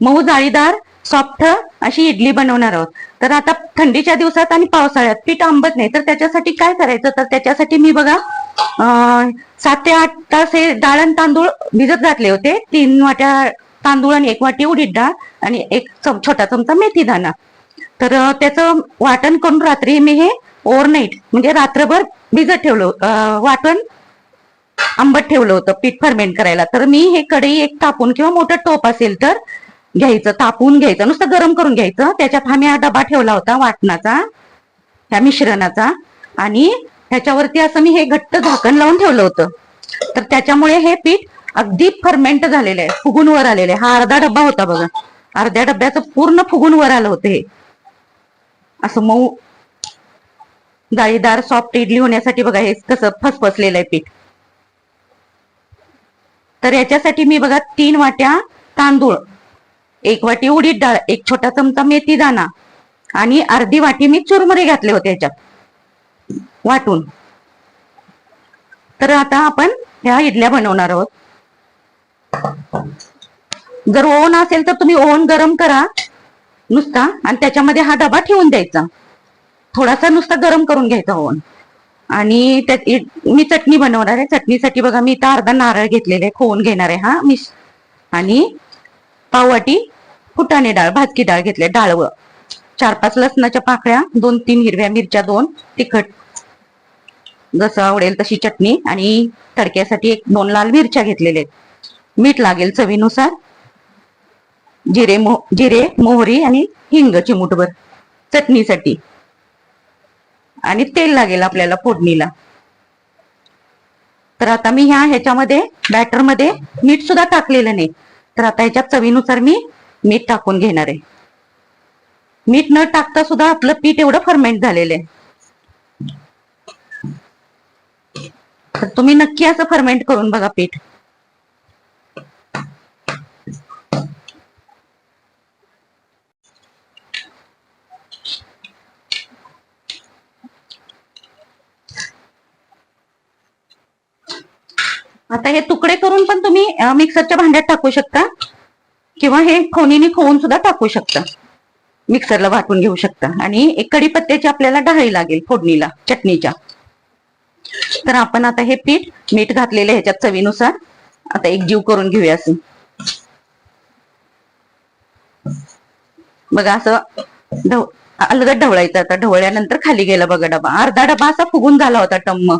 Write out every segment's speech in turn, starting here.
मऊ जाळीदार सॉफ्ट अशी इडली बनवणार आहोत. तर आता थंडीच्या दिवसात आणि पावसाळ्यात पीठ आंबत नाही तर त्याच्यासाठी काय करायचं? तर त्याच्यासाठी मी बघा सात ते आठ तास हे डाळ आणि तांदूळ भिजत घातले होते. तीन वाट्या तांदूळ आणि एक वाटी उडीद डाळ आणि एक छोटा चमचा मेथी दाणा. तर त्याचं वाटण करून रात्री मी हे ओव्हरनाईट म्हणजे रात्रभर भिजत ठेवलं वाटण आंबट ठेवलं होतं पीठ फर्मेंट करायला. तर मी हे कढई एक तापून किंवा मोठं टोप असेल तर घ्यायचं तापून घ्यायचं नुसतं गरम करून घ्यायचं. त्याच्यात आम्ही हा डबा ठेवला होता वाटणाचा त्या मिश्रणाचा. आणि ह्याच्यावरती असं मी हे घट्ट झाकण लावून ठेवलं होतं. तर त्याच्यामुळे हे पीठ अगदी फर्मेंट झालेलं आहे फुगून वर आलेलं आहे. हा अर्धा डब्बा होता बघा. अर्ध्या डब्याचं पूर्ण फुगून वर आलं होतं हे. असं मऊ जाळीदार सॉफ्ट इडली होण्यासाठी बघा हे कसं फसफसलेलं आहे पीठ. तर याच्यासाठी मी बघा तीन वाट्या तांदूळ एक वाटी उडीद डाळ एक छोटा चमचा मेथी दाणा आणि अर्धी वाटी मी चुरमुरे घातले होते याच्यात. वाटून. तर आता आपण ह्या इडल्या बनवणार आहोत. जर ओव्हन असेल तर तुम्ही ओव्हन गरम करा नुसता आणि त्याच्यामध्ये हा डबा ठेवून द्यायचा. थोडासा नुसता गरम करून घ्यायचा ओव्हन. आणि त्यात मी चटणी बनवणार आहे. चटणीसाठी बघा मी इथं अर्धा नारळ घेतलेला आहे खोवून घेणार आहे हा मी आणि पाववाटी फुटाणे डाळ भाजकी डाळ घेतले डाळव. चार पाच लसणाच्या पाकळ्या दोन तीन हिरव्या मिरच्या दोन तिखट. जसं आवडेल तशी चटणी आणि तडक्यासाठी एक दोन लाल मिरच्या घेतलेले आहेत. मीठ लागेल चवीनुसार. जिरे मो जिरे मोहरी आणि हिंग चिमूटभर चटणीसाठी. आणि तेल लागेल आपल्याला फोडणीला. तर आता मी ह्या ह्याच्यामध्ये बॅटरमध्ये मीठ सुद्धा टाकलेलं नाही. तर आता ह्याच्यात चवीनुसार मी मीठ टाकून घेणार आहे. मीठ न टाकता सुद्धा आपलं पीठ एवढं फर्मेंट झालेलं आहे. तर तुम्ही नक्की असं फर्मेंट करून बघा पीठ. आता हे तुकडे करून पण तुम्ही मिक्सरच्या भांड्यात टाकू शकता. किंवा हे खोनीने खोवून सुद्धा टाकू शकता. मिक्सरला वाटून घेऊ शकता. आणि एक कढीपत्त्याची आपल्याला डाळी लागेल फोडणीला चटणीच्या. तर आपण आता हे पीठ मीठ घातलेलं ह्याच्यात चवीनुसार. आता एक जीव करून घेऊया असं. बघा असं ढव अलगद ढवळायचं आता. ढवळल्यानंतर खाली गेला बघा डबा. अर्धा डबा असा फुगून झाला होता टम्म.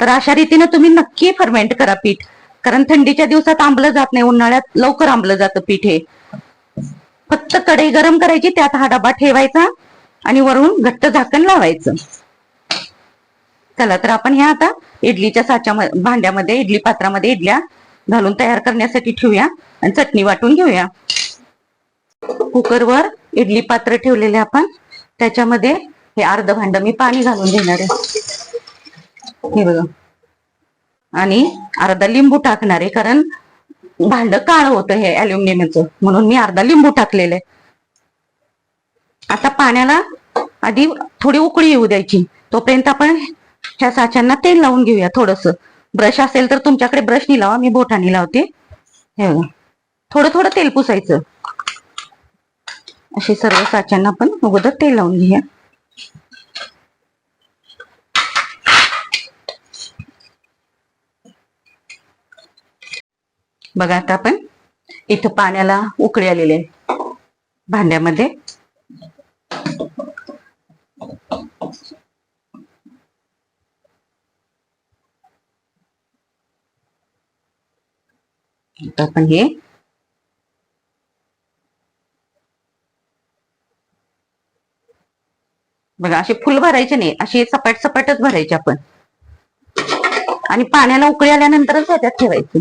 तर अशा रीतीने तुम्ही नक्की फर्मेंट करा पीठ. कारण थंडीच्या दिवसात आंबलं जात नाही उन्हाळ्यात लवकर आंबलं जातं पीठ हे. फक्त कढई गरम करायची त्यात हा डबा ठेवायचा आणि वरून घट्ट झाकण लावायचं. चला तर आपण ह्या आता इडलीच्या साच्या भांड्यामध्ये इडली पात्रामध्ये इडल्या घालून तयार करण्यासाठी ठेवूया आणि चटणी वाटून घेऊया. कुकरवर इडली पात्र ठेवलेले आपण. त्याच्यामध्ये हे अर्ध भांड मी पाणी घालून घेणार आहे. हे बघा. आणि अर्धा लिंबू टाकणार आहे कारण भांड काळ होतं हे अल्युमिनियमचं म्हणून मी अर्धा लिंबू टाकलेलं. आहे आता पाण्याला आधी थोडी उकळी येऊ द्यायची. तोपर्यंत आपण ह्या साच्यांना तेल लावून घेऊया थोडस. ब्रश असेल तर तुमच्याकडे ब्रशनी लावा मी बोटाने लावते. हे थोडं थोडं तेल पुसायचं. असे सर्व साच्यांना आपण अगोदर तेल लावून घेऊया. बघा आता आपण. इथं पाण्याला उकळी आलेले आहे. भांड्यामध्ये. आता आपण हे बघा असे फुल भरायचे नाही. असे सपाट सपाटच भरायचे आपण. आणि पाण्याला उकळी आल्यानंतरच ह्याच्यात ठेवायचे.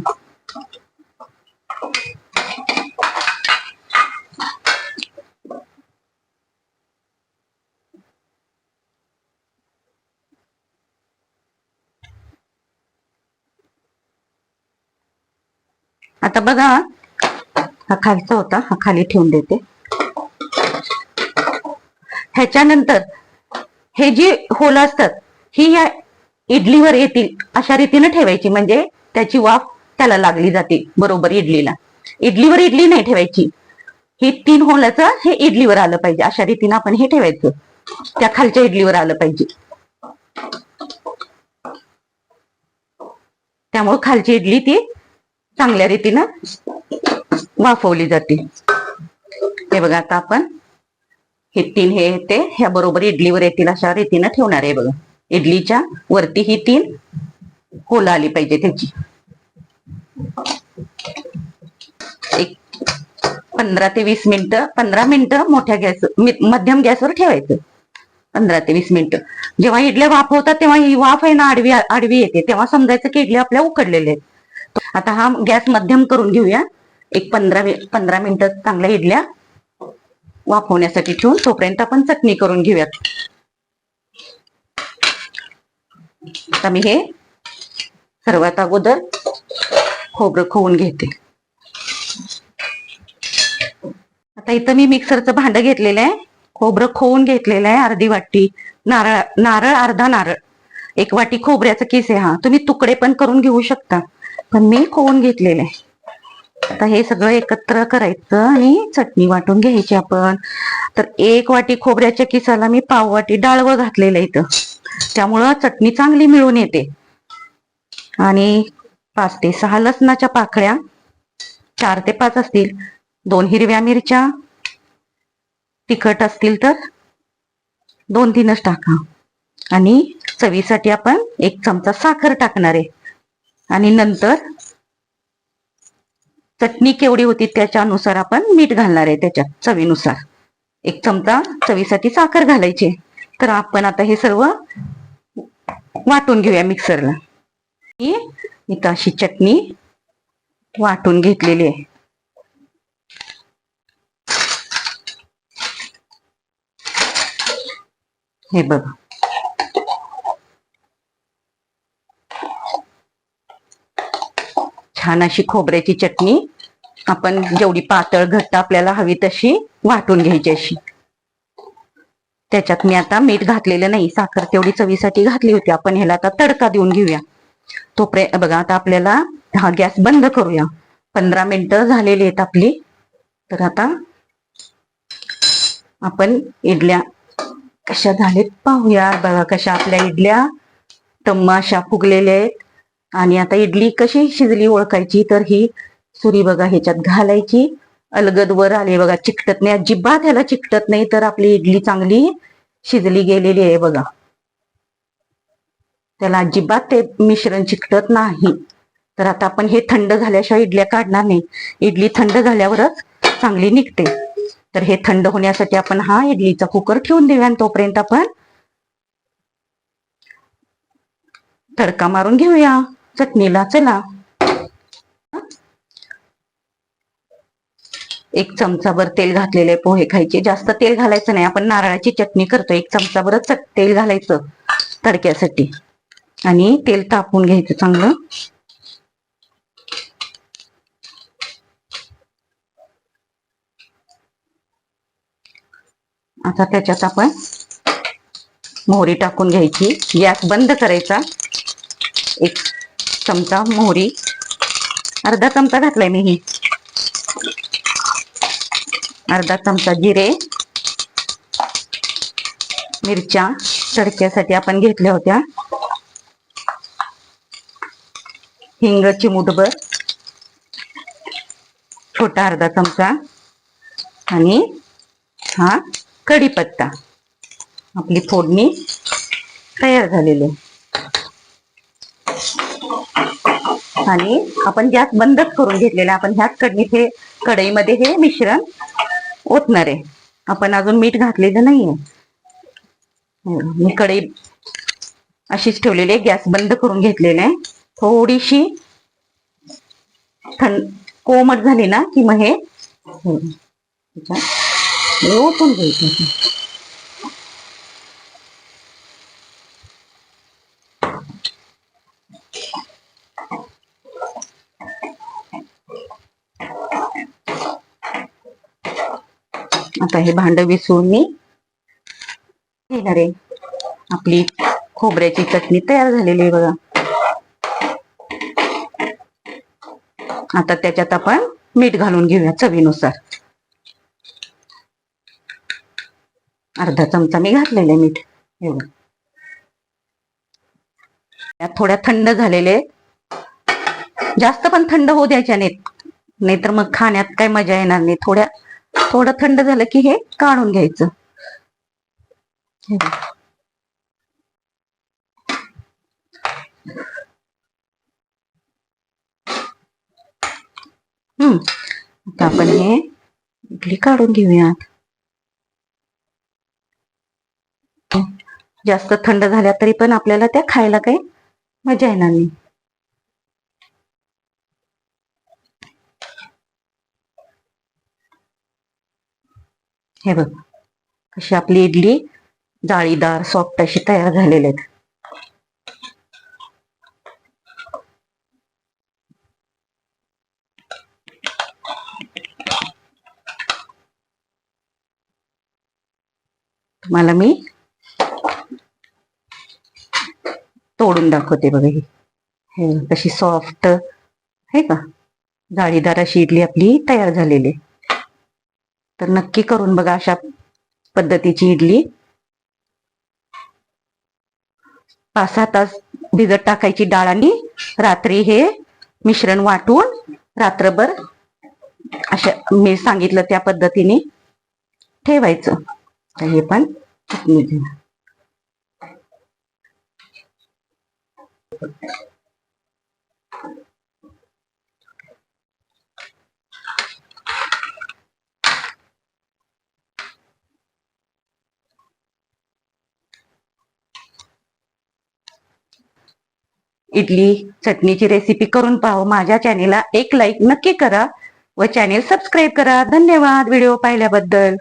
आता बघा हा खालचा होता हा खाली ठेवून देते. ह्याच्यानंतर हे जी होलं असतात ही या इडलीवर येतील अशा रीतीने ठेवायची. म्हणजे त्याची वाफ त्याला लागली जाते बरोबर इडलीला. इडलीवर इडली नाही ठेवायची. हे तीन होण्याचं हे इडलीवर आलं पाहिजे. अशा रीतीने आपण हे ठेवायचं. त्या खालच्या इडलीवर आलं पाहिजे. त्यामुळे खालची इडली ती चांगल्या रीतीनं वाफवली जाते. हे बघा आता आपण हे तीन हे ते ह्या बरोबर इडलीवर येतील अशा रीतीनं ठेवणार आहे बघा. इडलीच्या वरती ही तीन होला आली पाहिजे त्याची. एक पंधरा ते वीस मिनिटं पंधरा मिनिटं मोठ्या गॅस मध्यम गॅसवर ठेवायचं. पंधरा ते वीस मिनिटं. जेव्हा इडल्या वाफ होतात तेव्हा ही वाफ आहे ना आडवी आडवी येते. तेव्हा समजायचं की इडल्या आपल्या उकडलेल्या आहेत. आता हा गॅस मध्यम करून घेऊया. एक पंधरा पंधरा मिनिटं चांगल्या इडल्या वाफवण्यासाठी ठेवून तोपर्यंत आपण चटणी करून घेऊयात. आता मी हे सर्वात अगोदर खोबरं खोवून घेते. आता इथं मी मिक्सरचं भांड घेतलेलं आहे. खोबरं खोवून घेतलेलं आहे अर्धी वाटी. नारळ नारळ अर्धा नारळ. एक वाटी खोबऱ्याचा किस आहे हा. तुम्ही तुकडे पण करून घेऊ शकता. पण मी खोवून घेतलेलं आहे. आता हे सगळं एकत्र करायचं आणि चटणी वाटून घ्यायची आपण. तर एक वाटी खोबऱ्याच्या किसाला मी पाव वाटी डाळवं घातलेलं आहे इथं. त्यामुळं चटणी चांगली मिळून येते. आणि पाच ते सहा लसणाच्या पाकळ्या चार ते पाच असतील. दोन हिरव्या मिरच्या तिखट असतील तर दोन तीनच टाका. आणि चवीसाठी आपण एक चमचा साखर टाकणार आहे. आणि नंतर चटणी केवढी होती त्याच्यानुसार आपण मीठ घालणार आहे त्याच्यात चवीनुसार. एक चमचा चवीसाठी साखर घालायची तर आपण आता हे सर्व वाटून घेऊया मिक्सरला. इथं अशी चटणी वाटून घेतलेली आहे. हे बघा. छान अशी खोबऱ्याची चटणी आपण जेवढी पातळ घट्ट आपल्याला हवी तशी वाटून घ्यायची अशी. त्याच्यात मी आता मीठ घातलेलं नाही साखर तेवढी चवीसाठी घातली होती. आपण ह्याला आता तडका देऊन घेऊया. तोपर्यंत बघा आता आपल्याला हा गॅस बंद करूया. पंधरा मिनिटं झालेली आहेत आपली. तर आता आपण इडल्या कशा झालेत पाहूया. बघा कशा आपल्या इडल्या टम्मा फुगलेल्या आहेत. आणि आता इडली कशी शिजली ओळखायची? तर ही सुरी बघा ह्याच्यात घालायची. अलगद वर आले. बघा चिकटत नाही. अजिबात ह्याला चिकटत नाही. तर आपली इडली चांगली शिजली गेलेली आहे बघा. त्याला अजिबात ते मिश्रण चिकटत नाही. तर आता आपण हे थंड झाल्याशिवाय इडल्या काढणार नाही. इडली थंड झाल्यावरच चांगली निघते. तर हे थंड होण्यासाठी आपण हा इडलीचा कुकर ठेवून देऊया आणि तोपर्यंत आपण तडका मारून घेऊया. चटणीला चला. एक चमचाभर तेल घातलेले पोहे खायचे. जास्त तेल घालायचं नाही. आपण नारळाची चटणी करतो एक चमचाभरच तेल घालायचं तडक्यासाठी. आणि तेल तापून घ्यायचं चांगलं. आता त्याच्यात आपण मोहरी टाकून घ्यायची. गॅस बंद करायचा. एक चमचा मोहरी. अर्धा चमचा घातलाय मी ही. अर्धा चमचा जिरे. मिरच्या तडक्यासाठी आपण घेतल्या होत्या. हिंग चिमूटभर छोटा अर्धा चमचा. आणि हा कढीपत्ता. आपली फोडणी तयार झालेली आहे. आणि आपण गॅस बंदच करून घेतलेला आपण ह्याच कडणीत हे कढईमध्ये हे मिश्रण ओतणार आहे. आपण अजून मीठ घातलेलं नाहीये. मी कढई अशीच ठेवलेली आहे गॅस बंद करून घेतलेला आहे. थोडीशी थंड कोमट झाली ना की मग हे हो. ओतून घ्यायचं आता हे भांड विसरून मी घेणार आहे. आपली खोबऱ्याची चटणी तयार झालेली आहे बघा. आता त्याच्यात आपण मीठ घालून घेऊया चवीनुसार. अर्धा चमचा मी घातलेले मीठ. एवढं यात थोड्या थंड झालेले जास्त पण थंड होऊ द्यायच्या नाहीत. नाहीतर मग खाण्यात काय मजा येणार नाही. थोड्या थोडं थंड झालं की हे काढून घ्यायचं हे बघ. हम्म आता आपण हे इडली काढून घेऊयात. जास्त थंड झाल्या तरी पण आपल्याला त्या खायला काही मजा येणार नाही. हे बघ कशी आपली इडली जाळीदार सॉफ्ट अशी तयार झालेली आहेत. तुम्हाला मी तोडून दाखवते बघा ही. हे कशी सॉफ्ट आहे का? जाळीदार अशी इडली आपली तयार झालेली. आहे. तर नक्की करून बघा अशा पद्धतीची इडली. पाच सहा तास भिजत टाकायची डाळ आणि रात्री हे मिश्रण वाटून रात्रभर अशा मी सांगितलं त्या पद्धतीने ठेवायचं. हे पण चटणी इडली चटणीची रेसिपी करून पाहू. माझ्या चॅनेलला एक लाईक नक्की करा व चॅनेल सबस्क्राईब करा. धन्यवाद व्हिडिओ पाहिल्याबद्दल.